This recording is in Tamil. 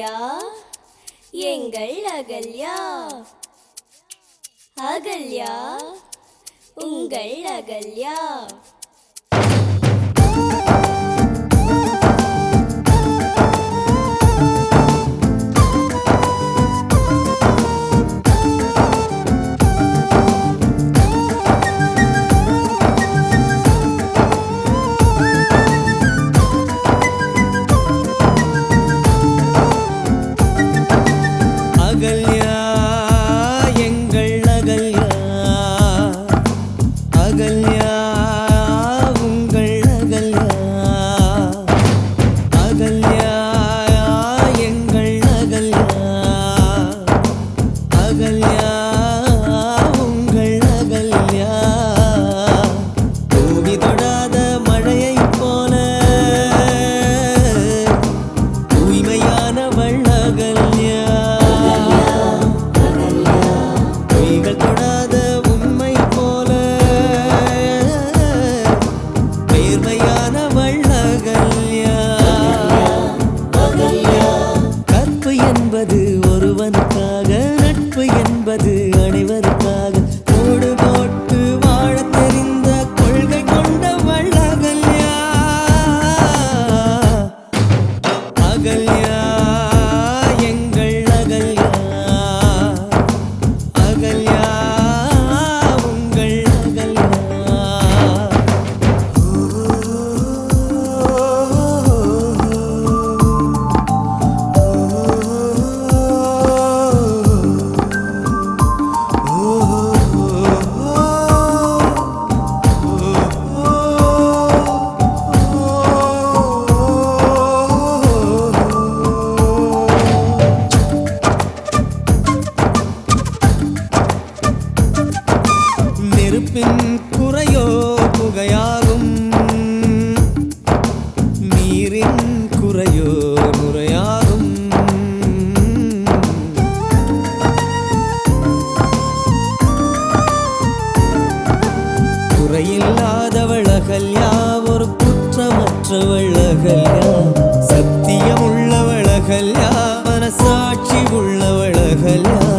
அகல்யா எங்கள் அகல்யா. அகல்யா உங்கள் அகல்யா. Magalhães. குறையில்லாதவள் அகல்யா ஒரு குற்றமற்றவள் அகல்யா சத்தியம் உள்ளவள் அகல்யா மனசாட்சி உள்ளவள் அகல்யா